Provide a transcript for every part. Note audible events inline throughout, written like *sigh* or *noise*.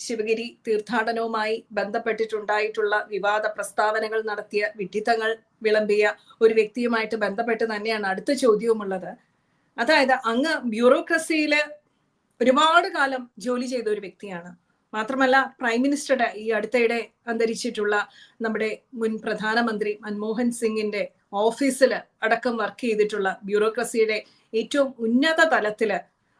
ശിവഗിരി തീർത്ഥാടനവുമായി ബന്ധപ്പെട്ടിട്ടുണ്ടായിട്ടുള്ള വിവാദ പ്രസ്താവനകൾ നടത്തിയ വിഡിത്തങ്ങൾ വിളമ്പിയ ഒരു വ്യക്തിയുമായിട്ട് ബന്ധപ്പെട്ട് തന്നെയാണ് അടുത്ത ചോദ്യവുമുള്ളത്. അതായത് അങ്ങ് ബ്യൂറോക്രസിയിൽ ഒരുപാട് കാലം ജോലി ചെയ്ത ഒരു വ്യക്തിയാണ്. മാത്രമല്ല പ്രൈം മിനിസ്റ്ററുടെ ഈ അടുത്തിടെ അന്തരിച്ചിട്ടുള്ള നമ്മുടെ മുൻ പ്രധാനമന്ത്രി മൻമോഹൻ സിംഗിന്റെ ഓഫീസിൽ അടക്കം വർക്ക് ചെയ്തിട്ടുള്ള ബ്യൂറോക്രസിയുടെ ഏറ്റവും ഉന്നത തലത്തിൽ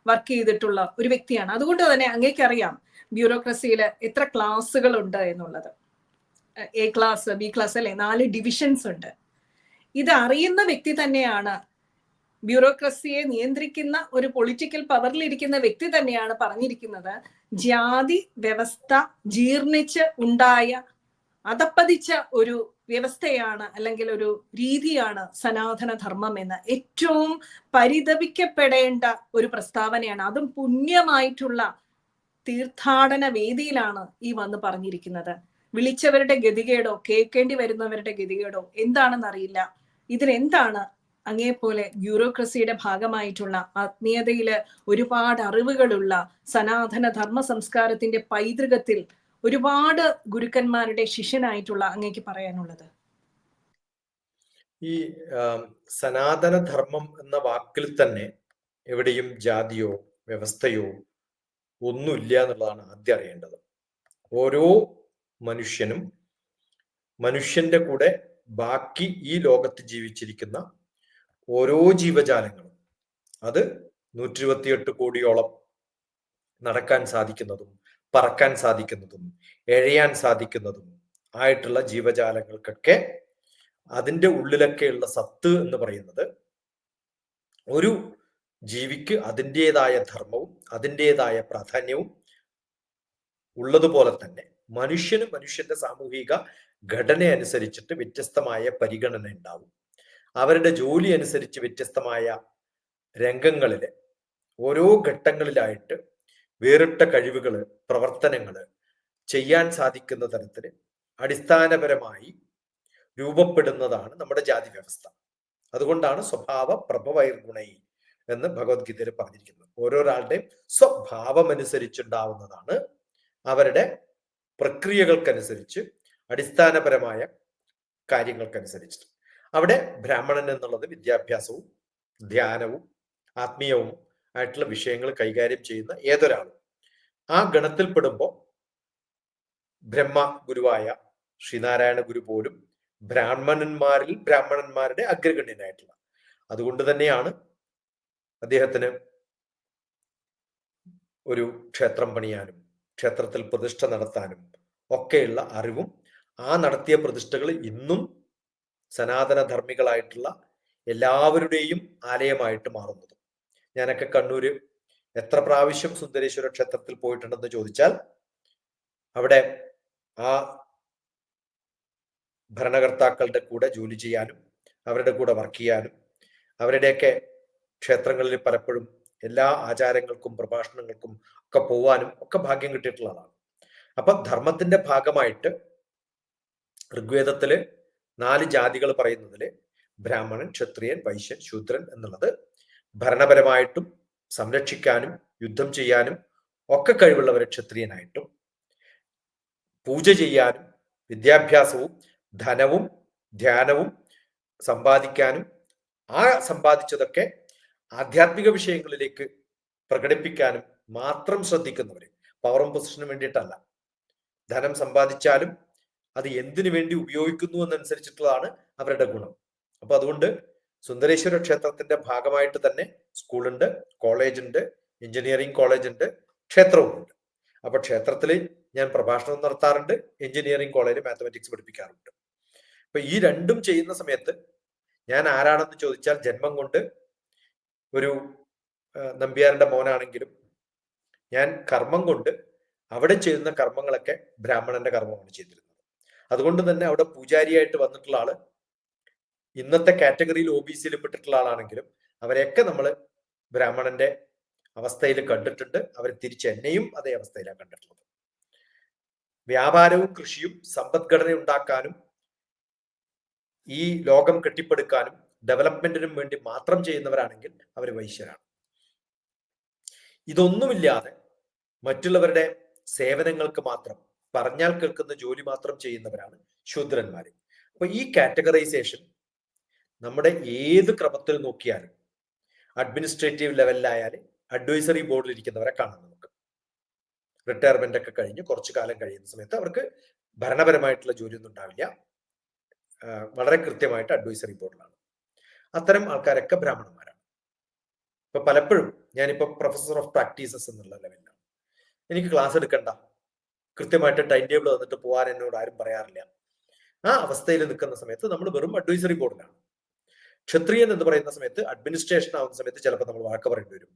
വർക്ക് ചെയ്തിട്ടുള്ള ഒരു വ്യക്തിയാണ്. അതുകൊണ്ട് തന്നെ അങ്ങേക്കറിയാം ബ്യൂറോക്രസിയിൽ എത്ര ക്ലാസ്സുകൾ ഉണ്ട് എന്നുള്ളത്. എ ക്ലാസ് ബി ക്ലാസ് അല്ലെ? നാല് ഡിവിഷൻസ് ഉണ്ട്. ഇത് അറിയുന്ന വ്യക്തി തന്നെയാണ് ബ്യൂറോക്രസിയെ നിയന്ത്രിക്കുന്ന ഒരു പൊളിറ്റിക്കൽ പവറിലിരിക്കുന്ന വ്യക്തി തന്നെയാണ് പറഞ്ഞിരിക്കുന്നത്. ജാതി വ്യവസ്ഥ ജീർണിച്ച് ഉണ്ടായ അതപ്പതിച്ച ഒരു വ്യവസ്ഥയാണ് അല്ലെങ്കിൽ ഒരു രീതിയാണ് സനാതന ധർമ്മം എന്ന് ഏറ്റവും പരിതപിക്കപ്പെടേണ്ട ഒരു പ്രസ്താവനയാണ്. അതും പുണ്യമായിട്ടുള്ള തീർത്ഥാടന വേദിയിലാണ് ഈ വന്ന് പറഞ്ഞിരിക്കുന്നത്. വിളിച്ചവരുടെ ഗതികേടോ കേൾക്കേണ്ടി വരുന്നവരുടെ ഗതികേടോ എന്താണെന്നറിയില്ല. ഇതിനെന്താണ് അങ്ങേപോലെ ബ്യൂറോക്രസിയുടെ ഭാഗമായിട്ടുള്ള ആത്മീയതയിൽ ഒരുപാട് അറിവുകളുള്ള സനാതന ധർമ്മ സംസ്കാരത്തിന്റെ പൈതൃകത്തിൽ ഒരുപാട് ഗുരുക്കന്മാരുടെ ശിഷ്യനായിട്ടുള്ള അങ്ങേക്ക് പറയാനുള്ളത്? ഈ സനാതന ധർമ്മം എന്ന വാക്കിൽ തന്നെ എവിടെയും ജാതിയോ വ്യവസ്ഥയോ ഒന്നുമില്ല എന്നുള്ളതാണ് ആദ്യം അറിയേണ്ടത്. ഓരോ മനുഷ്യനും മനുഷ്യന്റെ കൂടെ ബാക്കി ഈ ലോകത്ത് ജീവിച്ചിരിക്കുന്ന ഓരോ ജീവജാലങ്ങളും അത് നൂറ്റി ഇരുപത്തിയെട്ട് കോടിയോളം നടക്കാൻ സാധിക്കുന്നതും പറക്കാൻ സാധിക്കുന്നതും എഴയാൻ സാധിക്കുന്നതും ആയിട്ടുള്ള ജീവജാലങ്ങൾക്കൊക്കെ അതിന്റെ ഉള്ളിലൊക്കെയുള്ള സത്ത് എന്ന് പറയുന്നത് ഒരു ജീവിക്ക് അതിന്റെതായ ധർമ്മവും അതിന്റെതായ പ്രാധാന്യവും ഉള്ളതുപോലെ തന്നെ മനുഷ്യന് മനുഷ്യന്റെ സാമൂഹിക ഘടന അനുസരിച്ചിട്ട് വ്യത്യസ്തമായ പരിഗണന ഉണ്ടാവും. അവരുടെ ജോലി അനുസരിച്ച് വ്യത്യസ്തമായ രംഗങ്ങളിലെ ഓരോ ഘട്ടങ്ങളിലായിട്ട് വേറിട്ട കഴിവുകൾ പ്രവർത്തനങ്ങൾ ചെയ്യാൻ സാധിക്കുന്ന തരത്തിൽ അടിസ്ഥാനപരമായി രൂപപ്പെടുന്നതാണ് നമ്മുടെ ജാതി വ്യവസ്ഥ. അതുകൊണ്ടാണ് സ്വഭാവ പ്രഭവൈർഗുണൈ എന്ന് ഭഗവത്ഗീതയിൽ പറഞ്ഞിരിക്കുന്നത് ഓരോരാളുടെയും സ്വഭാവം അനുസരിച്ചുണ്ടാവുന്നതാണ് അവരുടെ പ്രക്രിയകൾക്കനുസരിച്ച് അടിസ്ഥാനപരമായ കാര്യങ്ങൾക്കനുസരിച്ച്. അവിടെ ബ്രാഹ്മണൻ എന്നുള്ളത് വിദ്യാഭ്യാസവും ധ്യാനവും ആത്മീയവും ആയിട്ടുള്ള വിഷയങ്ങൾ കൈകാര്യം ചെയ്യുന്ന ഏതൊരാളും. ആ ഗണത്തിൽപ്പെടുമ്പോൾ ബ്രഹ്മ ഗുരുവായ ശ്രീനാരായണ ഗുരു പോലും ബ്രാഹ്മണന്മാരിൽ ബ്രാഹ്മണന്മാരുടെ അഗ്രഗണ്യനായിട്ടുള്ള. അതുകൊണ്ട് തന്നെയാണ് അദ്ദേഹത്തിന് ഒരു ക്ഷേത്രം പണിയാനും ക്ഷേത്രത്തിൽ പ്രതിഷ്ഠ നടത്താനും ഒക്കെയുള്ള അറിവും ആ നടത്തിയ പ്രതിഷ്ഠകൾ ഇന്നും സനാതനധർമ്മികളായിട്ടുള്ള എല്ലാവരുടെയും ആലയമായിട്ട് മാറുന്നത്. ഞാനൊക്കെ കണ്ണൂര് എത്ര പ്രാവശ്യം സുന്ദരേശ്വര ക്ഷേത്രത്തിൽ പോയിട്ടുണ്ടെന്ന് ചോദിച്ചാൽ അവിടെ ആ ഭരണകർത്താക്കളുടെ കൂടെ ജോലി ചെയ്യാനും അവരുടെ കൂടെ വർക്ക് ചെയ്യാനും അവരുടെയൊക്കെ ക്ഷേത്രങ്ങളിൽ പലപ്പോഴും എല്ലാ ആചാരങ്ങൾക്കും പ്രഭാഷണങ്ങൾക്കും ഒക്കെ പോവാനും ഒക്കെ ഭാഗ്യം കിട്ടിയിട്ടുള്ളതാണ് അപ്പൊ ധർമ്മത്തിന്റെ ഭാഗമായിട്ട് ഋഗ്വേദത്തിൽ നാല് ജാതികൾ പറയുന്നതിൽ ബ്രാഹ്മണൻ ക്ഷത്രിയൻ വൈശ്യൻ ശൂദ്രൻ എന്നുള്ളത് ഭരണപരമായിട്ടും സംരക്ഷിക്കാനും യുദ്ധം ചെയ്യാനും ഒക്കെ കഴിവുള്ളവരെ ക്ഷത്രിയനായിട്ടും പൂജ ചെയ്യാനും വിദ്യാഭ്യാസവും ധനവും ധ്യാനവും സമ്പാദിക്കാനും ആ സമ്പാദിച്ചതൊക്കെ ആധ്യാത്മിക വിഷയങ്ങളിലേക്ക് പ്രകടിപ്പിക്കാനും മാത്രം ശ്രദ്ധിക്കുന്നവർ പവറും പൊസിഷനും വേണ്ടിയിട്ടല്ല. ധനം സമ്പാദിച്ചാലും അത് എന്തിനു വേണ്ടി ഉപയോഗിക്കുന്നു എന്നനുസരിച്ചിട്ടുള്ളതാണ് അവരുടെ ഗുണം. അപ്പൊ അതുകൊണ്ട് സുന്ദരേശ്വര ക്ഷേത്രത്തിന്റെ ഭാഗമായിട്ട് തന്നെ സ്കൂളുണ്ട് കോളേജുണ്ട് എഞ്ചിനീയറിംഗ് കോളേജുണ്ട് ക്ഷേത്രവും ഉണ്ട് അപ്പൊ ക്ഷേത്രത്തിൽ ഞാൻ പ്രഭാഷണം നടത്താറുണ്ട് എഞ്ചിനീയറിംഗ് കോളേജിൽ മാത്തമാറ്റിക്സ് പഠിപ്പിക്കാറുണ്ട് അപ്പൊ ഈ രണ്ടും ചെയ്യുന്ന സമയത്ത് ഞാൻ ആരാണെന്ന് ചോദിച്ചാൽ ജന്മം കൊണ്ട് ഒരു നമ്പ്യാരുടെ മോനാണെങ്കിലും ഞാൻ കർമ്മം കൊണ്ട് അവിടെ ചെയ്യുന്ന കർമ്മങ്ങളൊക്കെ ബ്രാഹ്മണന്റെ കർമ്മമാണ് ചെയ്തിരുന്നത്. അതുകൊണ്ട് തന്നെ അവിടെ പൂജാരിയായിട്ട് വന്നിട്ടുള്ള ആൾ ഇന്നത്തെ കാറ്റഗറിയിൽ ഒ ബി സിയിൽ പെട്ടിട്ടുള്ള ആളാണെങ്കിലും അവരെയൊക്കെ നമ്മൾ ബ്രാഹ്മണന്റെ അവസ്ഥയിൽ കണ്ടിട്ടുണ്ട്. അവർ തിരിച്ച് എന്നെയും അതേ അവസ്ഥയിലാണ് കണ്ടിട്ടുള്ളത്. വ്യാപാരവും കൃഷിയും സമ്പദ്ഘടന ഉണ്ടാക്കാനും ഈ ലോകം കെട്ടിപ്പടുക്കാനും ഡെവലപ്മെന്റിനും വേണ്ടി മാത്രം ചെയ്യുന്നവരാണെങ്കിൽ അവർ വൈശ്യരാണ്. ഇതൊന്നുമില്ലാതെ മറ്റുള്ളവരുടെ സേവനങ്ങൾക്ക് മാത്രം പറഞ്ഞാൽ കേൾക്കുന്ന ജോലി മാത്രം ചെയ്യുന്നവരാണ് ശൂദ്രന്മാര്. അപ്പൊ ഈ കാറ്റഗറൈസേഷൻ നമ്മുടെ ഏത് ക്രമത്തിൽ നോക്കിയാലും അഡ്മിനിസ്ട്രേറ്റീവ് ലെവലിലായാലും അഡ്വൈസറി ബോർഡിൽ ഇരിക്കുന്നവരെ കാണാം നമുക്ക്. റിട്ടയർമെന്റ് ഒക്കെ കഴിഞ്ഞ് കുറച്ചു കാലം കഴിയുന്ന സമയത്ത് അവർക്ക് ഭരണപരമായിട്ടുള്ള ജോലിയൊന്നും ഉണ്ടാവില്ല. വളരെ കൃത്യമായിട്ട് അഡ്വൈസറി ബോർഡിലാണ്. അത്തരം ആൾക്കാരൊക്കെ ബ്രാഹ്മണന്മാരാണ്. ഇപ്പൊ പലപ്പോഴും ഞാനിപ്പോ പ്രൊഫസർ ഓഫ് പ്രാക്ടീസസ് എന്നുള്ള ലെവലിലാണ് എനിക്ക് ക്ലാസ് എടുക്കണ്ട. കൃത്യമായിട്ട് ടൈം ടേബിൾ വന്നിട്ട് പോകാൻ എന്നോട് ആരും പറയാറില്ല. ആ അവസ്ഥയിൽ നിൽക്കുന്ന സമയത്ത് നമ്മൾ വെറും അഡ്വൈസറി ബോർഡിലാണ് ക്ഷത്രിയൻ എന്ന് പറയുന്ന സമയത്ത് അഡ്മിനിസ്ട്രേഷൻ ആവുന്ന സമയത്ത് ചിലപ്പോൾ നമ്മൾ വാക്ക് പറയേണ്ടി വരും.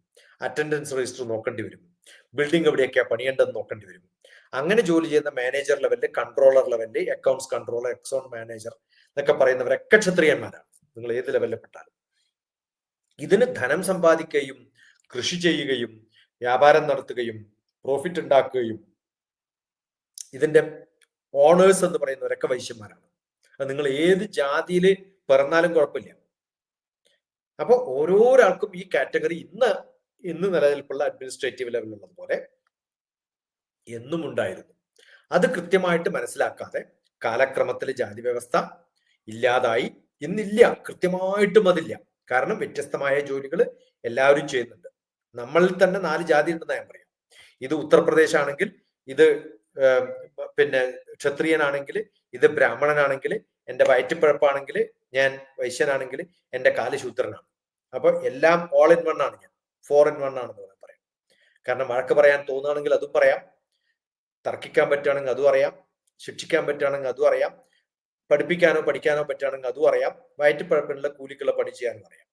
അറ്റൻഡൻസ് രജിസ്റ്റർ നോക്കേണ്ടി വരും. ബിൽഡിംഗ് എവിടെയൊക്കെയാ പണിയേണ്ടതെന്ന് നോക്കേണ്ടി വരും. അങ്ങനെ ജോലി ചെയ്യുന്ന മാനേജർ ലെവലിൽ കൺട്രോളർ ലെവലിൽ അക്കൗണ്ട്സ് കൺട്രോളർ എക്സോൺ മാനേജർ എന്നൊക്കെ പറയുന്നവരൊക്കെ ക്ഷത്രിയന്മാരാണ്. നിങ്ങൾ ഏത് ലെവലിൽ പെട്ടാലും. ഇതിന് ധനം സമ്പാദിക്കുകയും കൃഷി ചെയ്യുകയും വ്യാപാരം നടത്തുകയും പ്രോഫിറ്റ് ഉണ്ടാക്കുകയും ഇതിന്റെ ഓണേഴ്സ് എന്ന് പറയുന്നവരൊക്കെ വൈശ്യന്മാരാണ്. അത് നിങ്ങൾ ഏത് ജാതിയിൽ പിറന്നാലും കുഴപ്പമില്ല. അപ്പൊ ഓരോരാൾക്കും ഈ കാറ്റഗറി ഇന്ന് ഇന്ന് നിലനിൽപ്പുള്ള അഡ്മിനിസ്ട്രേറ്റീവ് ലെവലിലുള്ളത് പോലെ എന്നും ഉണ്ടായിരുന്നു. അത് കൃത്യമായിട്ട് മനസ്സിലാക്കാതെ കാലക്രമത്തിൽ ജാതി വ്യവസ്ഥ ഇല്ലാതായി ഇന്നില്ല കൃത്യമായിട്ടും അതില്ല. കാരണം വ്യത്യസ്തമായ ജോലികൾ എല്ലാവരും ചെയ്യുന്നുണ്ട്. നമ്മളിൽ തന്നെ നാല് ജാതി ഉണ്ടെന്ന് ഞാൻ പറയാം. ഇത് ഉത്തർപ്രദേശ് ആണെങ്കിൽ ഇത് പിന്നെ ക്ഷത്രിയനാണെങ്കിൽ ഇത് ബ്രാഹ്മണനാണെങ്കിൽ എന്റെ വയറ്റിപ്പഴപ്പാണെങ്കിൽ ഞാൻ വൈശ്യനാണെങ്കിൽ എന്റെ കാൽ ശൂദ്രനാണ്. അപ്പൊ എല്ലാം ഓൾ ഇൻ വൺ ആണ് ഞാൻ. ഫോർ ഇൻ വൺ ആണെന്ന് വേണം പറയാം കാരണം വഴക്ക് പറയാൻ തോന്നുകയാണെങ്കിൽ അതും പറയാം. തർക്കിക്കാൻ പറ്റുകയാണെങ്കിൽ അതും അറിയാം. ശിക്ഷിക്കാൻ പറ്റുകയാണെങ്കിൽ അതും അറിയാം. പഠിപ്പിക്കാനോ പഠിക്കാനോ പറ്റുകയാണെങ്കിൽ അതും അറിയാം. വയറ്റിപ്പഴപ്പിനുള്ള കൂലിക്കുള്ള പണി ചെയ്യാനും അറിയാം.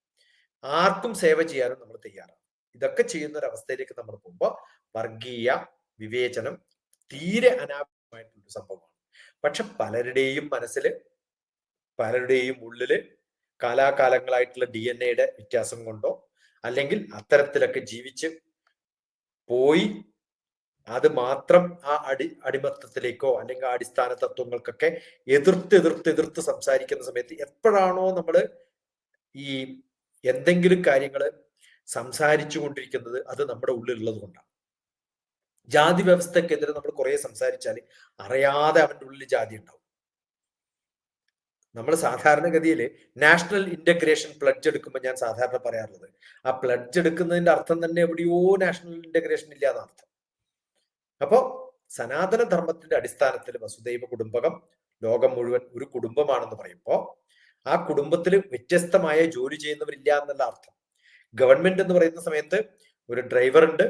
ആർക്കും സേവ ചെയ്യാനും നമ്മൾ തയ്യാറാണ്. ഇതൊക്കെ ചെയ്യുന്ന ഒരു അവസ്ഥയിലേക്ക് നമ്മൾ പോകുമ്പോൾ വർഗീയ വിവേചനം തീരെ അനാവശ്യമായിട്ടുള്ള സംഭവമാണ്. പക്ഷെ പലരുടെയും മനസ്സിൽ പലരുടെയും ഉള്ളിൽ കാലാകാലങ്ങളായിട്ടുള്ള ഡി എൻ എയുടെ വ്യത്യാസം കൊണ്ടോ അല്ലെങ്കിൽ അത്തരത്തിലൊക്കെ ജീവിച്ച് പോയി അത് മാത്രം ആ അടി അടിമത്തത്തിലേക്കോ അല്ലെങ്കിൽ അടിസ്ഥാന തത്വങ്ങൾക്കൊക്കെ എതിർത്ത് എതിർത്ത് എതിർത്ത് സംസാരിക്കുന്ന സമയത്ത് എപ്പോഴാണോ നമ്മൾ ഈ എന്തെങ്കിലും കാര്യങ്ങൾ സംസാരിച്ചു കൊണ്ടിരിക്കുന്നത് അത് നമ്മുടെ ഉള്ളിലുള്ളത് കൊണ്ടാണ്. ജാതി വ്യവസ്ഥക്കെതിരെ നമ്മൾ കുറെ സംസാരിച്ചാൽ അറിയാതെ അവന്റെ ഉള്ളിൽ ജാതി ഉണ്ടാവും. നമ്മൾ സാധാരണഗതിയിൽ നാഷണൽ ഇന്റഗ്രേഷൻ പ്ലഡ്ജ് എടുക്കുമ്പോൾ ഞാൻ സാധാരണ പറയാറുള്ളത്. ആ പ്ലഡ്ജ് എടുക്കുന്നതിന്റെ അർത്ഥം തന്നെ എവിടെയോ നാഷണൽ ഇന്റഗ്രേഷൻ ഇല്ല എന്നർത്ഥം അപ്പോ സനാതന ധർമ്മത്തിന്റെ അടിസ്ഥാനത്തിൽ വസുദൈവ കുടുംബകം ലോകം മുഴുവൻ ഒരു കുടുംബമാണെന്ന് പറയുമ്പോൾ ആ കുടുംബത്തിൽ വ്യത്യസ്തമായ ജോലി ചെയ്യുന്നവരില്ല എന്നുള്ള അർത്ഥം. ഗവൺമെന്റ് എന്ന് പറയുന്ന സമയത്ത് ഒരു ഡ്രൈവർ ഉണ്ട്.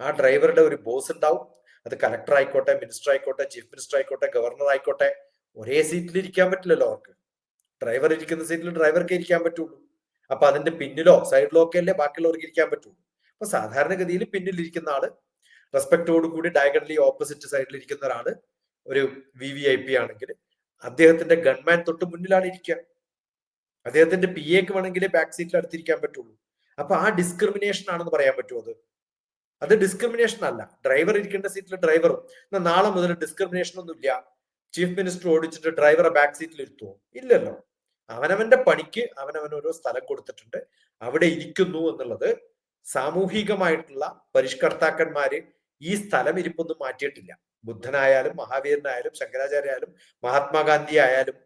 ആ ഡ്രൈവറുടെ ഒരു ബോസ് ഉണ്ടാവും. അത് കലക്ടർ ആയിക്കോട്ടെ മിനിസ്റ്റർ ആയിക്കോട്ടെ ചീഫ് മിനിസ്റ്റർ ആയിക്കോട്ടെ ഗവർണർ ആയിക്കോട്ടെ ഒരേ സീറ്റിൽ ഇരിക്കാൻ പറ്റില്ലല്ലോ അവർക്ക്. ഡ്രൈവർ ഇരിക്കുന്ന സീറ്റിൽ ഡ്രൈവർക്ക് ഇരിക്കാൻ പറ്റുള്ളൂ. അപ്പൊ അതിന്റെ പിന്നിലോ സൈഡിലോ ഒക്കെ അല്ലേ ബാക്കിയുള്ളവർക്ക് ഇരിക്കാൻ പറ്റുള്ളൂ. അപ്പൊ സാധാരണഗതിയിൽ പിന്നിലിരിക്കുന്ന ആൾ റെസ്പെക്റ്റോട് കൂടി ഡയഗണലി ഓപ്പോസിറ്റ് സൈഡിൽ ഇരിക്കുന്ന ഒരാൾ ഒരു വി വി ഐ പി ആണെങ്കിൽ അദ്ദേഹത്തിന്റെ ഗൺമാൻ തൊട്ട് മുന്നിലാണ് ഇരിക്കുക. അദ്ദേഹത്തിന്റെ പി എക്ക് വേണമെങ്കിൽ ബാക്ക് സീറ്റിൽ അടുത്തിരിക്കാൻ പറ്റുള്ളൂ. അപ്പൊ ആ ഡിസ്ക്രിമിനേഷൻ ആണെന്ന് പറയാൻ പറ്റുമോ അത്? അത് ഡിസ്ക്രിമിനേഷൻ അല്ല. ഡ്രൈവർ ഇരിക്കേണ്ട സീറ്റിൽ ഡ്രൈവറും നാളെ മുതൽ ഡിസ്ക്രിമിനേഷൻ ഒന്നുമില്ല ചീഫ് മിനിസ്റ്റർ ഓടിച്ചിട്ട് ഡ്രൈവറെ ബാക്ക് സീറ്റിൽ ഇരുത്തുവോ? ഇല്ലല്ലോ. അവനവന്റെ പണിക്ക് അവനവൻ ഓരോ സ്ഥലം കൊടുത്തിട്ടുണ്ട്. അവിടെ ഇരിക്കുന്നു എന്നുള്ളത് സാമൂഹികമായിട്ടുള്ള പരിഷ്കർത്താക്കന്മാര് ഈ സ്ഥലം ഇരിപ്പൊന്നും മാറ്റിയിട്ടില്ല. ബുദ്ധനായാലും മഹാവീരനായാലും ശങ്കരാചാര്യായാലും മഹാത്മാഗാന്ധി ആയാലും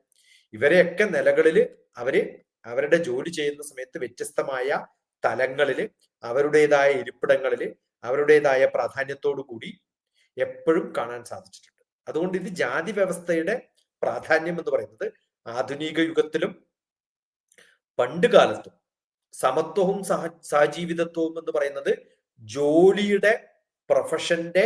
ഇവരെയൊക്കെ നിലകളിൽ അവർ അവരുടെ ജോലി ചെയ്യുന്ന സമയത്ത് വ്യത്യസ്തമായ തലങ്ങളിൽ അവരുടേതായ ഇരിപ്പിടങ്ങളിൽ അവരുടേതായ പ്രാധാന്യത്തോടു കൂടി എപ്പോഴും കാണാൻ സാധിച്ചിട്ടുണ്ട്. അതുകൊണ്ട് ഇത് ജാതി വ്യവസ്ഥയുടെ പ്രാധാന്യം എന്ന് പറയുന്നത് ആധുനിക യുഗത്തിലും പണ്ട് കാലത്തും സമത്വവും സഹ സഹജീവിതത്വവും എന്ന് പറയുന്നത് ജോലിയുടെ പ്രൊഫഷന്റെ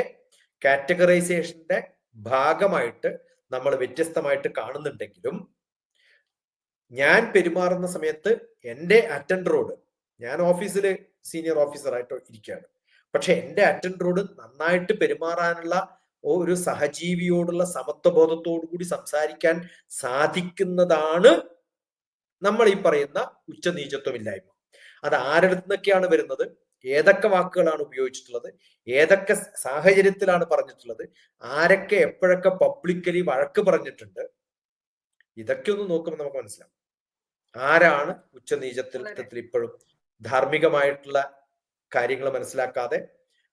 കാറ്റഗറൈസേഷന്റെ ഭാഗമായിട്ട് നമ്മൾ വ്യത്യസ്തമായിട്ട് കാണുന്നുണ്ടെങ്കിലും ഞാൻ പെരുമാറുന്ന സമയത്ത് എന്റെ അറ്റൻഡറോട് ഞാൻ ഓഫീസിൽ സീനിയർ ഓഫീസറായിട്ട് ഇരിക്കുകയാണ്. പക്ഷെ എന്റെ അറ്റൻഡറോട് നന്നായിട്ട് പെരുമാറാനുള്ള ഒരു സഹജീവിയോടുള്ള സമത്വബോധത്തോടു കൂടി സംസാരിക്കാൻ സാധിക്കുന്നതാണ് നമ്മൾ ഈ പറയുന്ന ഉച്ചനീചത്വമില്ലായ്മ. അത് ആരുടെ നിന്നൊക്കെയാണ് വരുന്നത്? ഏതൊക്കെ വാക്കുകളാണ് ഉപയോഗിച്ചിട്ടുള്ളത്? ഏതൊക്കെ സാഹചര്യത്തിലാണ് പറഞ്ഞിട്ടുള്ളത്? ആരൊക്കെ എപ്പോഴൊക്കെ പബ്ലിക്കലി വഴക്ക് പറഞ്ഞിട്ടുണ്ട്? ഇതൊക്കെ ഒന്ന് നോക്കുമ്പോൾ നമുക്ക് മനസ്സിലാവും. ആരാണ് ഉച്ചനീചത്വത്തിൽ ഇപ്പോഴും ധാർമ്മികമായിട്ടുള്ള കാര്യങ്ങൾ മനസ്സിലാക്കാതെ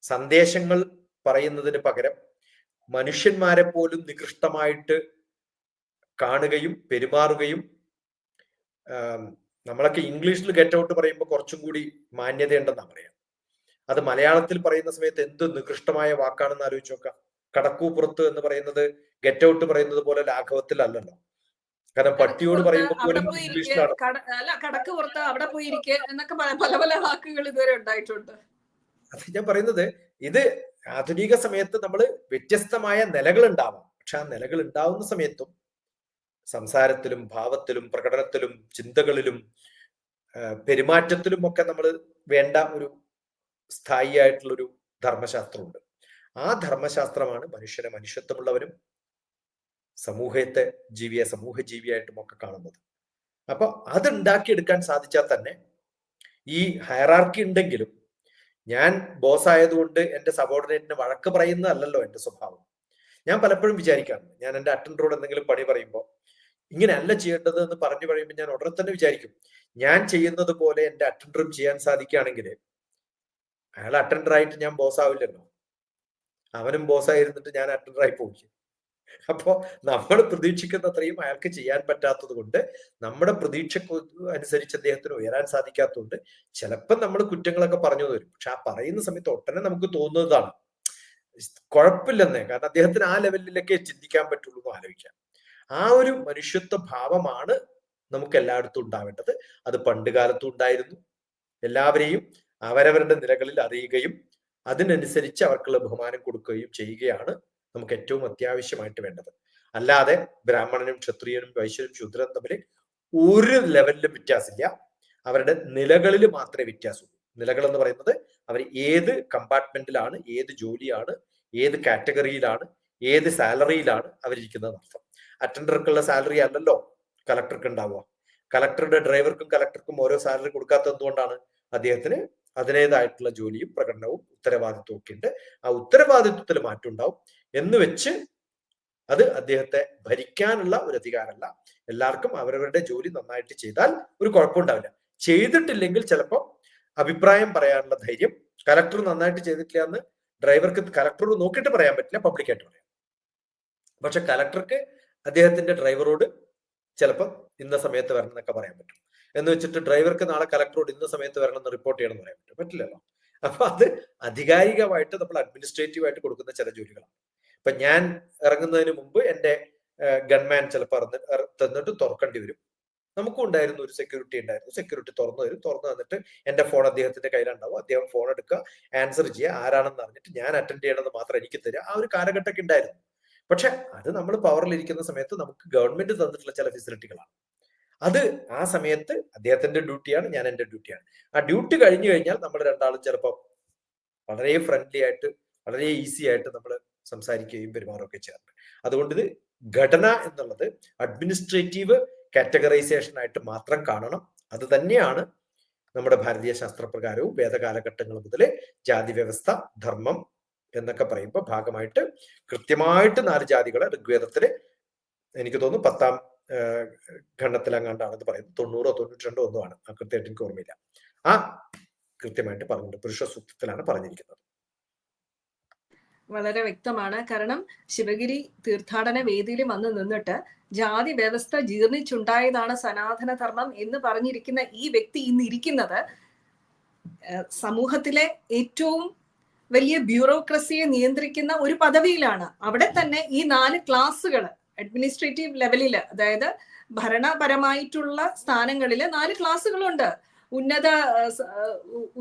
സന്ദേശങ്ങൾ പറയുന്നതിന് പകരം മനുഷ്യന്മാരെ പോലും നികൃഷ്ടമായിട്ട് കാണുകയും പെരുമാറുകയും നമ്മളൊക്കെ ഇംഗ്ലീഷിൽ ഗെറ്റ് ഔട്ട് പറയുമ്പോൾ കുറച്ചും കൂടി മാന്യതയുണ്ടെന്നാണ് പറയാം. അത് മലയാളത്തിൽ പറയുന്ന സമയത്ത് എന്ത് നികൃഷ്ടമായ വാക്കാണെന്ന് ആലോചിച്ച് നോക്കാം. കടക്കൂപ്പുറത്ത് എന്ന് പറയുന്നത് ഗെറ്റ് ഔട്ട് പറയുന്നത് പോലെ ലാഘവത്തിൽ അല്ലല്ലോ. കാരണം പട്ടിയോട് പറയുമ്പോൾ പോലും ഇംഗ്ലീഷിലാണ് അല്ല കടക്ക് പുറത്ത് അവിടെ എന്നൊക്കെ പല- പല വാക്കുകൾ ഇതുവരെ ഉണ്ടായിട്ടുണ്ട്. അത് ഞാൻ പറയുന്നത് ഇത് ആധുനിക സമയത്ത് നമ്മൾ വ്യത്യസ്തമായ നിലകൾ ഉണ്ടാവാം പക്ഷെ ആ നിലകൾ ഉണ്ടാവുന്ന സമയത്തും സംസാരത്തിലും ഭാവത്തിലും പ്രകടനത്തിലും ചിന്തകളിലും പെരുമാറ്റത്തിലും ഒക്കെ നമ്മൾ വേണ്ട ഒരു സ്ഥായി ആയിട്ടുള്ളൊരു ധർമ്മശാസ്ത്രമുണ്ട്. ആ ധർമ്മശാസ്ത്രമാണ് മനുഷ്യനെ മനുഷ്യത്വമുള്ളവരും സമൂഹത്തെ ജീവിയെ സമൂഹ ജീവിയായിട്ടും ഒക്കെ കാണുന്നത്. അപ്പൊ അത് ഉണ്ടാക്കിയെടുക്കാൻ സാധിച്ചാൽ തന്നെ ഈ ഹയറാർക്കി ഉണ്ടെങ്കിലും ഞാൻ ബോസ് ആയതുകൊണ്ട് എന്റെ സബോർഡിനേറ്റിന് വഴക്ക് പറയുന്നതല്ലല്ലോ എന്റെ സ്വഭാവം. ഞാൻ പലപ്പോഴും വിചാരിക്കാറുണ്ട്. ഞാൻ എന്റെ അറ്റൻഡറോട് എന്തെങ്കിലും പണി പറയുമ്പോൾ ഇങ്ങനെയല്ല ചെയ്യേണ്ടത് എന്ന് പറഞ്ഞു കഴിയുമ്പോൾ ഞാൻ ഉടനെ തന്നെ വിചാരിക്കും. ഞാൻ ചെയ്യുന്നത് പോലെ എന്റെ അറ്റൻഡറും ചെയ്യാൻ സാധിക്കുകയാണെങ്കിൽ അയാൾ അറ്റൻഡർ ആയിട്ട് ഞാൻ ബോസ് ആവില്ലല്ലോ. അവനും ബോസ് ആയിരുന്നിട്ട് ഞാൻ അറ്റൻഡർ ആയി പോകും അപ്പോ നമ്മൾ പ്രതീക്ഷിക്കുന്ന അത്രയും അയാൾക്ക് ചെയ്യാൻ പറ്റാത്തത് കൊണ്ട് നമ്മുടെ പ്രതീക്ഷ അനുസരിച്ച് അദ്ദേഹത്തിന് ഉയരാൻ സാധിക്കാത്തതുകൊണ്ട് ചിലപ്പോൾ നമ്മൾ കുറ്റങ്ങളൊക്കെ പറഞ്ഞു തരും. പക്ഷെ ആ പറയുന്ന സമയത്ത് ഒട്ടനെ നമുക്ക് തോന്നുന്നതാണ്. കുഴപ്പമില്ലെന്നേ. കാരണം അദ്ദേഹത്തിന് ആ ലെവലിലൊക്കെ ചിന്തിക്കാൻ പറ്റുള്ളൂ എന്ന് ആലോചിക്കാം. ആ ഒരു മനുഷ്യത്വ ഭാവമാണ് നമുക്ക് എല്ലായിടത്തും ഉണ്ടാവേണ്ടത്. അത് പണ്ട് കാലത്തും ഉണ്ടായിരുന്നു. എല്ലാവരെയും അവരവരുടെ നിലകളിൽ അറിയുകയും അതിനനുസരിച്ച് അവർക്കുള്ള ബഹുമാനം കൊടുക്കുകയും ചെയ്യുകയാണ് നമുക്ക് ഏറ്റവും അത്യാവശ്യമായിട്ട് വേണ്ടത്. അല്ലാതെ ബ്രാഹ്മണനും ക്ഷത്രിയനും വൈശ്യനും ശൂദ്രനും തമ്മിൽ ഒരു ലെവലിലും വ്യത്യാസമില്ല. അവരുടെ നിലകളിൽ മാത്രമേ വ്യത്യാസമുള്ളൂ. നിലകൾ എന്ന് പറയുന്നത് അവർ ഏത് കമ്പാർട്ട്മെന്റിലാണ് ഏത് ജോലിയാണ് ഏത് കാറ്റഗറിയിലാണ് ഏത് സാലറിയിലാണ് അവരിരിക്കുന്നത് അർത്ഥം അറ്റൻഡർക്കുള്ള സാലറി അല്ലല്ലോ കലക്ടർക്ക് ഉണ്ടാവുക. കലക്ടറുടെ ഡ്രൈവർക്കും കലക്ടർക്കും ഓരോ സാലറി കൊടുക്കാത്തത് എന്തുകൊണ്ടാണ്? അദ്ദേഹത്തിന് അതിനേതായിട്ടുള്ള ജോലിയും പ്രകടനവും ഉത്തരവാദിത്വവും ഒക്കെ ഉണ്ട് ആ ഉത്തരവാദിത്വത്തിൽ മാറ്റം ഉണ്ടാവും എന്ന് വെച്ച് അത് അദ്ദേഹത്തെ ഭരിക്കാനുള്ള ഒരു അധികാരമല്ല. എല്ലാവർക്കും അവരവരുടെ ജോലി നന്നായിട്ട് ചെയ്താൽ ഒരു കുഴപ്പമുണ്ടാവില്ല. ചെയ്തിട്ടില്ലെങ്കിൽ ചിലപ്പോൾ അഭിപ്രായം പറയാനുള്ള ധൈര്യം കലക്ടർ നന്നായിട്ട് ചെയ്തിട്ടില്ല എന്ന് ഡ്രൈവർക്ക് കലക്ടർ നോക്കിയിട്ട് പറയാൻ പറ്റില്ല പബ്ലിക്കായിട്ട് പറയാം പക്ഷെ കലക്ടർക്ക് അദ്ദേഹത്തിന്റെ ഡ്രൈവറോട് ചിലപ്പോൾ ഇന്ന സമയത്ത് വരണം എന്നൊക്കെ പറയാൻ പറ്റും. എന്ന് വെച്ചിട്ട് ഡ്രൈവർക്ക് നാളെ കലക്ടറോട് ഇന്ന സമയത്ത് വരണം എന്ന് റിപ്പോർട്ട് ചെയ്യണം എന്ന് പറയാൻ പറ്റും. പറ്റില്ലല്ലോ. അപ്പൊ അത് അധികാരികമായിട്ട് നമ്മൾ അഡ്മിനിസ്ട്രേറ്റീവായിട്ട് കൊടുക്കുന്ന ചില ജോലികളാണ്. ഇപ്പൊ ഞാൻ ഇറങ്ങുന്നതിന് മുമ്പ് എന്റെ ഗൺമാൻ ചിലപ്പോൾ തന്നിട്ട് തുറക്കേണ്ടി വരും. നമുക്കും ഉണ്ടായിരുന്നു ഒരു സെക്യൂരിറ്റി ഉണ്ടായിരുന്നു. സെക്യൂരിറ്റി തുറന്നു തരും. തുറന്നു തന്നിട്ട് എന്റെ ഫോൺ അദ്ദേഹത്തിന്റെ കയ്യിലുണ്ടാവും. അദ്ദേഹം ഫോൺ എടുക്കുക ആൻസർ ചെയ്യുക ആരാണെന്ന് അറിഞ്ഞിട്ട് ഞാൻ അറ്റൻഡ് ചെയ്യണമെന്ന് മാത്രം എനിക്ക് തരിക. ആ ഒരു കാലഘട്ടമൊക്കെ ഉണ്ടായിരുന്നു. പക്ഷെ അത് നമ്മൾ പവറിൽ ഇരിക്കുന്ന സമയത്ത് നമുക്ക് ഗവൺമെന്റ് തന്നിട്ടുള്ള ചില ഫെസിലിറ്റികളാണ് അത് ആ സമയത്ത് അദ്ദേഹത്തിന്റെ ഡ്യൂട്ടിയാണ് ഞാൻ എന്റെ ഡ്യൂട്ടിയാണ്. ആ ഡ്യൂട്ടി കഴിഞ്ഞു കഴിഞ്ഞാൽ നമ്മൾ രണ്ടാളും ചിലപ്പോൾ വളരെ ഫ്രണ്ട്ലി ആയിട്ട് വളരെ ഈസി ആയിട്ട് നമ്മൾ സംസാരിക്കുകയും പെരുമാറുകയൊക്കെ ചെയ്യാറുണ്ട്. അതുകൊണ്ട് ഇത് ഘടന എന്നുള്ളത് അഡ്മിനിസ്ട്രേറ്റീവ് കാറ്റഗറൈസേഷൻ ആയിട്ട് മാത്രം കാണണം. അത് തന്നെയാണ് നമ്മുടെ ഭാരതീയ ശാസ്ത്രപ്രകാരവും വേദകാലഘട്ടങ്ങൾ മുതൽ ജാതി വ്യവസ്ഥ ധർമ്മം എന്നൊക്കെ പറയുമ്പോൾ ഭാഗമായിട്ട് കൃത്യമായിട്ട് നാല് ജാതികളെ ഋഗ്വേദത്തിൽ എനിക്ക് തോന്നുന്നു പത്താം ഖണ്ഡത്തിലെങ്ങാണ്ടാണ് ഇത് പറയുന്നത് തൊണ്ണൂറോ തൊണ്ണൂറ്റി രണ്ടോ ഒന്നോ ആണ്. കൃത്യമായിട്ട് എനിക്ക് ഓർമ്മയില്ല. ആ കൃത്യമായിട്ട് പറഞ്ഞിട്ടുണ്ട്. പുരുഷ സൂക്തത്തിലാണ് പറഞ്ഞിരിക്കുന്നത്. വളരെ വ്യക്തമാണ്. കാരണം ശിവഗിരി തീർത്ഥാടന വേദിയിൽ വന്ന് നിന്നിട്ട് ജാതി വ്യവസ്ഥ ജീർണിച്ചുണ്ടായതാണ് സനാതന ധർമ്മം എന്ന് പറഞ്ഞിരിക്കുന്ന ഈ വ്യക്തി ഇന്ന് ഇരിക്കുന്നത് സമൂഹത്തിലെ ഏറ്റവും വലിയ ബ്യൂറോക്രസിയെ നിയന്ത്രിക്കുന്ന ഒരു പദവിയിലാണ്. അവിടെ തന്നെ ഈ നാല് ക്ലാസ്സുകൾ അഡ്മിനിസ്ട്രേറ്റീവ് ലെവലിൽ അതായത് ഭരണപരമായിട്ടുള്ള സ്ഥാനങ്ങളിൽ നാല് ക്ലാസ്സുകളുണ്ട്. ഉന്നത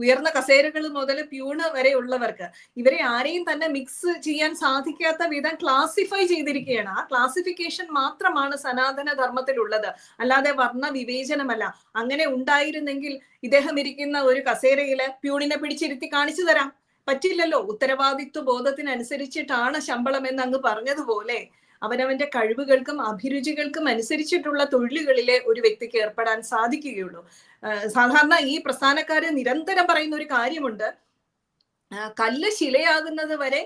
ഉയർന്ന കസേരകൾ മുതൽ പ്യൂണ് വരെ ഉള്ളവർക്ക്. ഇവരെ ആരെയും തന്നെ മിക്സ് ചെയ്യാൻ സാധിക്കാത്ത വിധം ക്ലാസിഫൈ ചെയ്തിരിക്കുകയാണ്. ആ ക്ലാസിഫിക്കേഷൻ മാത്രമാണ് സനാതന ധർമ്മത്തിലുള്ളത്. അല്ലാതെ വർണ വിവേചനമല്ല. അങ്ങനെ ഉണ്ടായിരുന്നെങ്കിൽ ഇദ്ദേഹം ഇരിക്കുന്ന ഒരു കസേരയിൽ പ്യൂണിനെ പിടിച്ചിരുത്തി കാണിച്ചു തരാം. പറ്റില്ലല്ലോ. ഉത്തരവാദിത്വ ബോധത്തിനനുസരിച്ചിട്ടാണ് ശമ്പളം എന്ന് അങ്ങ് പറഞ്ഞതുപോലെ. അവനവന്റെ കഴിവുകൾക്കും അഭിരുചികൾക്കും അനുസരിച്ചിട്ടുള്ള തൊഴിലുകളിലെ ഒരു വ്യക്തിക്ക് ഏർപ്പെടാൻ സാധിക്കുകയുള്ളൂ. സാധാരണ ഈ പ്രസ്ഥാനക്കാര് നിരന്തരം പറയുന്ന ഒരു കാര്യമുണ്ട്. കല്ല് ശിലയാകുന്നത് വരെ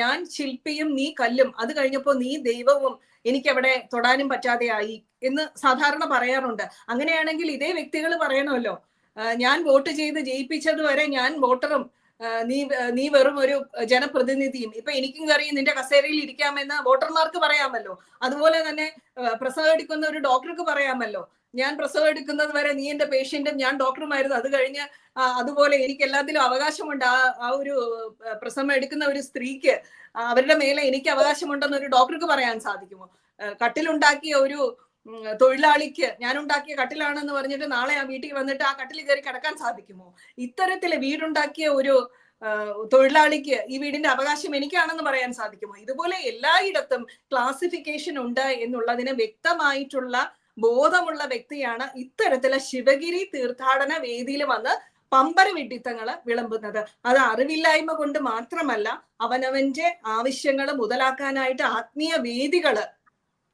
ഞാൻ ശില്പിയും നീ കല്ലും അത് കഴിഞ്ഞപ്പോ നീ ദൈവവും എനിക്കവിടെ തൊടാനും പറ്റാതെ ആയി എന്ന് സാധാരണ പറയാറുണ്ട്. അങ്ങനെയാണെങ്കിൽ ഇതേ വ്യക്തികൾ പറയണമല്ലോ. ഞാൻ വോട്ട് ചെയ്ത് ജയിപ്പിച്ചത് വരെ ഞാൻ വോട്ടറും നീ നീ വെറും ഒരു ജനപ്രതിനിധിയും. ഇപ്പൊ എനിക്കും കറിയും നിന്റെ കസേരയിൽ ഇരിക്കാമെന്ന് വോട്ടർമാർക്ക് പറയാമല്ലോ. അതുപോലെ തന്നെ പ്രസവം എടുക്കുന്ന ഒരു ഡോക്ടർക്ക് പറയാമല്ലോ. ഞാൻ പ്രസവം എടുക്കുന്നത് വരെ നീ എന്റെ പേഷ്യന്റും ഞാൻ ഡോക്ടറുമായിരുന്നു. അത് കഴിഞ്ഞ് അതുപോലെ എനിക്ക് എല്ലാത്തിലും അവകാശമുണ്ട്. ആ ആ ഒരു പ്രസവം എടുക്കുന്ന ഒരു സ്ത്രീക്ക് അവരുടെ മേലെ എനിക്ക് അവകാശമുണ്ടെന്ന് ഒരു ഡോക്ടർക്ക് പറയാൻ സാധിക്കുമോ? കട്ടിലുണ്ടാക്കിയ ഒരു തൊഴിലാളിക്ക് ഞാൻ ഉണ്ടാക്കിയ കട്ടിലാണെന്ന് പറഞ്ഞിട്ട് നാളെ ആ വീട്ടിൽ വന്നിട്ട് ആ കട്ടിൽ കയറി കിടക്കാൻ സാധിക്കുമോ? ഇത്തരത്തിൽ വീടുണ്ടാക്കിയ ഒരു തൊഴിലാളിക്ക് ഈ വീടിന്റെ അവകാശം എനിക്കാണെന്ന് പറയാൻ സാധിക്കുമോ? ഇതുപോലെ എല്ലായിടത്തും ക്ലാസിഫിക്കേഷൻ ഉണ്ട് എന്നുള്ളതിന് വ്യക്തമായിട്ടുള്ള ബോധമുള്ള വ്യക്തിയാണ് ഇത്തരത്തിലെ ശിവഗിരി തീർത്ഥാടന വേദിയിൽ വന്ന് പമ്പര വിളമ്പുന്നത്. അത് അറിവില്ലായ്മ കൊണ്ട് മാത്രമല്ല അവനവന്റെ ആവശ്യങ്ങൾ മുതലാക്കാനായിട്ട് ആത്മീയ വേദികൾ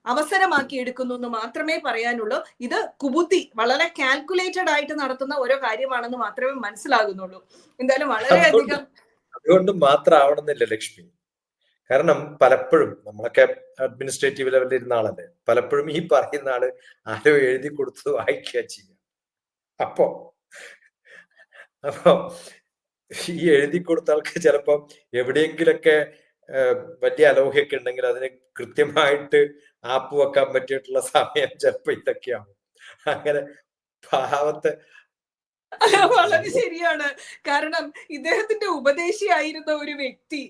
അവസരമാക്കി എടുക്കുന്നു എന്ന് മാത്രമേ പറയാനുള്ളൂ. ഇത് കുബുദ്ധി വളരെ കാൽക്കുലേറ്റഡ് ആയിട്ട് നടത്തുന്ന ഓരോ കാര്യമാണെന്ന് മാത്രമേ മനസ്സിലാകുന്നുള്ളൂ. എന്തായാലും വളരെയധികം അതുകൊണ്ട് മാത്രം ആവണമെന്നില്ല ലക്ഷ്മി. കാരണം പലപ്പോഴും നമ്മളൊക്കെ അഡ്മിനിസ്ട്രേറ്റീവ് ലെവലിൽ ഇരുന്ന ആളല്ലേ. പലപ്പോഴും ഈ പറയുന്ന ആൾ ആരോ എഴുതി കൊടുത്ത് വായിക്കുക ചെയ്യുക അപ്പോ അപ്പോ ഈ എഴുതി കൊടുത്ത ആൾക്ക് ചിലപ്പോ എവിടെയെങ്കിലൊക്കെ വലിയ അലോഹ്യൊക്കെ ഉണ്ടെങ്കിൽ അതിന് കൃത്യമായിട്ട് ആപ്പ് വെക്കാൻ പറ്റിയിട്ടുള്ള സമയം ചിലപ്പോ ഇതൊക്കെയാവും. അങ്ങനെ പാവത്തെ *laughs* വളരെ ശരിയാണ്. കാരണം ഇദ്ദേഹത്തിന്റെ ഉപദേശിയായിരുന്ന ഒരു വ്യക്തി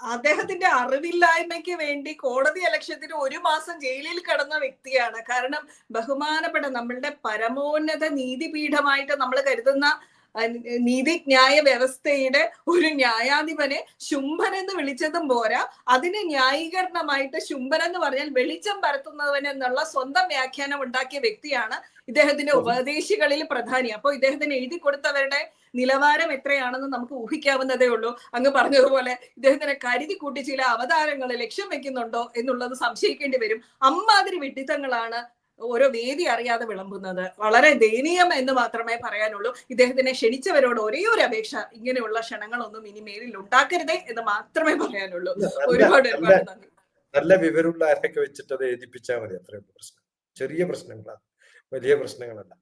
അദ്ദേഹത്തിന്റെ അറിവില്ലായ്മയ്ക്ക് വേണ്ടി കോടതി അലക്ഷ്യത്തിന് ഒരു മാസം ജയിലിൽ കിടന്ന വ്യക്തിയാണ്. കാരണം ബഹുമാനപ്പെട്ട നമ്മളുടെ പരമോന്നത നീതിപീഠമായിട്ട് നമ്മൾ കരുതുന്ന നീതിന്യായ വ്യവസ്ഥയുടെ ഒരു ന്യായാധിപനെ ശുംഭൻ എന്ന് വിളിച്ചതും പോരാ. അതിന് ന്യായീകരണമായിട്ട് ശുംഭൻ എന്ന് പറഞ്ഞാൽ വെളിച്ചം പരത്തുന്നവൻ എന്നുള്ള സ്വന്തം വ്യാഖ്യാനം ഉണ്ടാക്കിയ വ്യക്തിയാണ് ഇദ്ദേഹത്തിന്റെ ഉപദേശികളിൽ പ്രധാനി. അപ്പോൾ ഇദ്ദേഹത്തിന് എഴുതി കൊടുത്തവരുടെ നിലവാരം എത്രയാണെന്ന് നമുക്ക് ഊഹിക്കാവുന്നതേ ഉള്ളൂ. അങ്ങ് പറഞ്ഞതുപോലെ ഇദ്ദേഹത്തിനെ കരുതി കൂട്ടി ചില അവതാരങ്ങൾ ലക്ഷ്യം വെക്കുന്നുണ്ടോ എന്നുള്ളത് സംശയിക്കേണ്ടി വരും. അമ്മാതിരി വിഡിത്തങ്ങളാണ് ഓരോ വേദി അറിയാതെ വിളമ്പുന്നത്. വളരെ ദയനീയം എന്ന് മാത്രമേ പറയാനുള്ളൂ. ഇദ്ദേഹത്തിനെ ക്ഷണിച്ചവരോട് ഒരേ ഒരു അപേക്ഷ ഇങ്ങനെയുള്ള ക്ഷണങ്ങളൊന്നും ഇനി മേലിൽ ഉണ്ടാക്കരുതേ എന്ന് മാത്രമേ പറയാനുള്ളൂ. ഒരുപാട് ഒരുപാട് നന്ദി. നല്ല വിവരമുള്ള ആരൊക്കെ വെച്ചിട്ട് അത് എഴുതിപ്പിച്ചാൽ മതി അത്രയും പ്രശ്നം. ചെറിയ പ്രശ്നങ്ങളാണ്. വലിയ പ്രശ്നങ്ങളല്ല.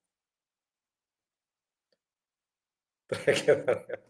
ഇത്രയൊക്കെ പറയാം.